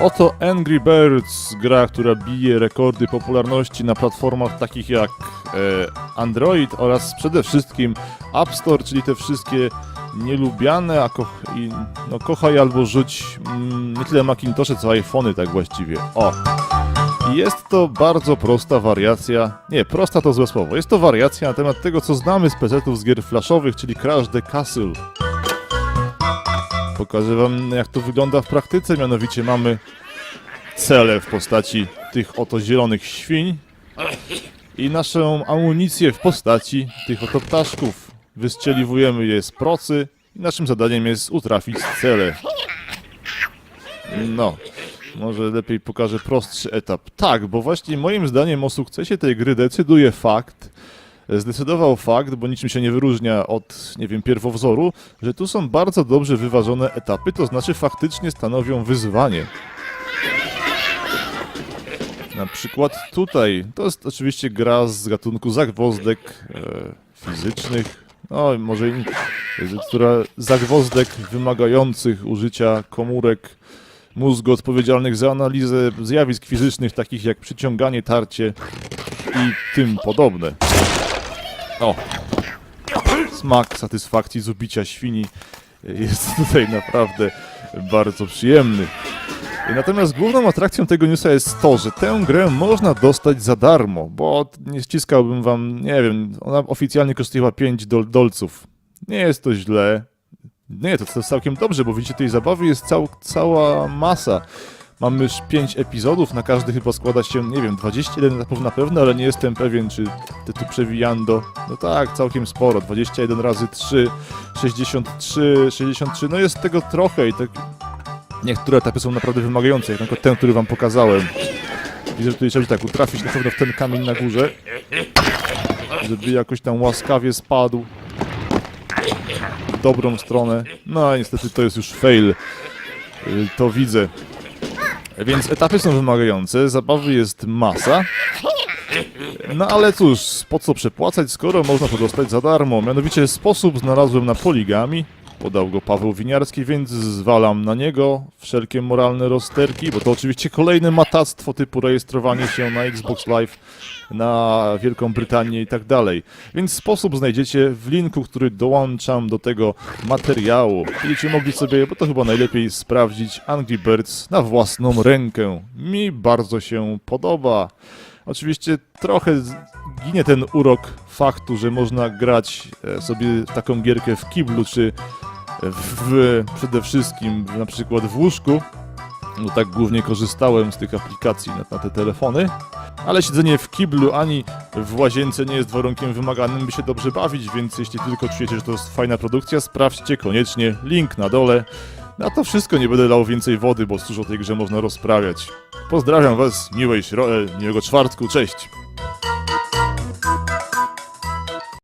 Oto Angry Birds, gra, która bije rekordy popularności na platformach takich jak e, Android oraz przede wszystkim App Store, czyli te wszystkie nielubiane, a i, no, kochaj albo rzuć mm, nie tyle Macintoshe, co iPhony tak właściwie. O! Jest to bardzo prosta wariacja, nie, prosta to złe słowo, jest to wariacja na temat tego, co znamy z PC-ów z gier flashowych, czyli Crash the Castle. Pokażę wam, jak to wygląda w praktyce, mianowicie mamy cele w postaci tych oto zielonych świń i naszą amunicję w postaci tych oto ptaszków. Wystrzeliwujemy je z procy i naszym zadaniem jest utrafić cele. No, może lepiej pokażę prostszy etap. Tak, bo właśnie moim zdaniem o sukcesie tej gry decyduje fakt, zdecydował fakt, bo niczym się nie wyróżnia od, nie wiem, pierwowzoru, że tu są bardzo dobrze wyważone etapy, to znaczy faktycznie stanowią wyzwanie. Na przykład tutaj, to jest oczywiście gra z gatunku zagwozdek e, fizycznych, no może i- która zagwozdek wymagających użycia komórek mózgu odpowiedzialnych za analizę zjawisk fizycznych takich jak przyciąganie, tarcie i tym podobne. O! Smak satysfakcji z ubicia świni jest tutaj naprawdę bardzo przyjemny. Natomiast główną atrakcją tego newsa jest to, że tę grę można dostać za darmo, bo nie ściskałbym wam, nie wiem, ona oficjalnie kosztowała 5 dol dolców. Nie jest to źle. Nie, to, jest całkiem dobrze, bo widzicie, tej zabawy jest cał, cała masa. Mamy już 5 epizodów, na każdy chyba składa się, nie wiem, 21 etapów na pewno, ale nie jestem pewien, czy te tu przewijando. No tak, całkiem sporo. 21 razy 3, 63, 63, no jest tego trochę i tak... Niektóre etapy są naprawdę wymagające, jak przykład ten, który wam pokazałem. Widzę, że tutaj trzeba tak utrafić na pewno w ten kamień na górze, żeby jakoś tam łaskawie spadł w dobrą stronę. No a niestety to jest już fail. Y, To widzę. Więc etapy są wymagające, zabawy jest masa. No ale cóż, po co przepłacać, skoro można to dostać za darmo? Mianowicie sposób znalazłem na poligami. Podał go Paweł Winiarski, więc zwalam na niego wszelkie moralne rozterki, bo to oczywiście kolejne matactwo typu rejestrowanie się na Xbox Live, na Wielką Brytanię i tak dalej. Więc sposób znajdziecie w linku, który dołączam do tego materiału. Będziecie mogli sobie, bo to chyba najlepiej sprawdzić Angry Birds na własną rękę. Mi bardzo się podoba. Oczywiście trochę ginie ten urok faktu, że można grać e, sobie taką gierkę w kiblu, czy w, przede wszystkim na przykład w łóżku. No tak głównie korzystałem z tych aplikacji na, na te telefony. Ale siedzenie w kiblu ani w łazience nie jest warunkiem wymaganym, by się dobrze bawić, więc jeśli tylko czujecie, że to jest fajna produkcja, sprawdźcie koniecznie link na dole. Na to wszystko nie będę dał więcej wody, bo cóż o tej grze można rozprawiać. Pozdrawiam Was, miłej śro- e, miłego czwartku, cześć!